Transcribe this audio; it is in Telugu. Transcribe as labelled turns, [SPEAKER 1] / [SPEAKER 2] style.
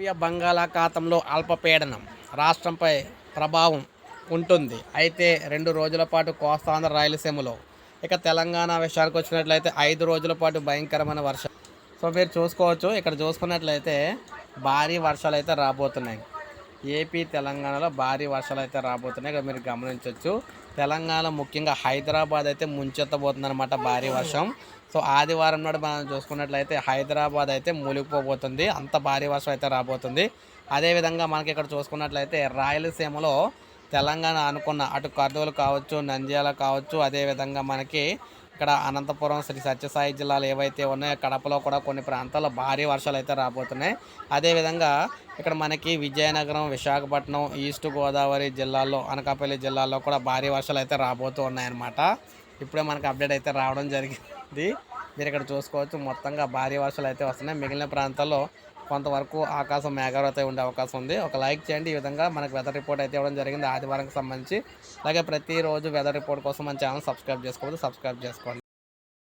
[SPEAKER 1] వాయువ్య బంగాళాఖాతంలో అల్పపీడనం రాష్ట్రంపై ప్రభావం ఉంటుంది. అయితే రెండు రోజుల పాటు కోస్తాంధ్ర రాయలసీమలో ఇక తెలంగాణ విషయానికి వచ్చినట్లయితే ఐదు రోజుల పాటు భయంకరమైన వర్షం. సో మీరు చూసుకోవచ్చు ఇక్కడ చూసుకున్నట్లయితే భారీ వర్షాలు అయితే రాబోతున్నాయి. ఏపీ తెలంగాణలో భారీ వర్షాలు అయితే రాబోతున్నాయి. ఇక్కడ మీరు గమనించవచ్చు తెలంగాణ ముఖ్యంగా హైదరాబాద్ అయితే ముంచెత్తబోతుందన్నమాట భారీ వర్షం. సో ఆదివారం నాడు మనం చూసుకున్నట్లయితే హైదరాబాద్ అయితే మూలిగిపోబోతుంది అంత భారీ వర్షం అయితే రాబోతుంది. అదేవిధంగా మనకి ఇక్కడ చూసుకున్నట్లయితే రాయలసీమలో తెలంగాణ అనుకున్న అటు కర్నూలు కావచ్చు నంద్యాల కావచ్చు అదేవిధంగా మనకి ఇక్కడ అనంతపురం శ్రీ సత్యసాయి జిల్లాలు ఏవైతే ఉన్నాయో కడపలో కూడా కొన్ని ప్రాంతాల్లో భారీ వర్షాలు అయితే రాబోతున్నాయి. అదేవిధంగా ఇక్కడ మనకి విజయనగరం విశాఖపట్నం ఈస్ట్ గోదావరి జిల్లాల్లో అనకాపల్లి జిల్లాల్లో కూడా భారీ వర్షాలు అయితే రాబోతూ ఉన్నాయన్నమాట. ఇప్పుడే మనకి అప్డేట్ అయితే రావడం జరిగింది. మీరు ఇక్కడ చూసుకోవచ్చు మొత్తంగా భారీ వర్షాలు అయితే వస్తున్నాయి. మిగిలిన ప్రాంతాల్లో కొంతవరకు ఆకాశం మేఘావృత ఉండే అవకాశం ఉంది. ఒక లైక్ చేయండి. ఈ విధంగా మనకు వెదర్ రిపోర్ట్ అయితే ఇవ్వడం జరిగింది. ఆదివారంకి సంబంధించి. అలాగే ప్రతిరోజు వెదర్ రిపోర్ట్ కోసం మన ఛానల్ సబ్స్క్రైబ్ చేసుకోవద్దు. సబ్స్క్రైబ్ చేసుకోండి.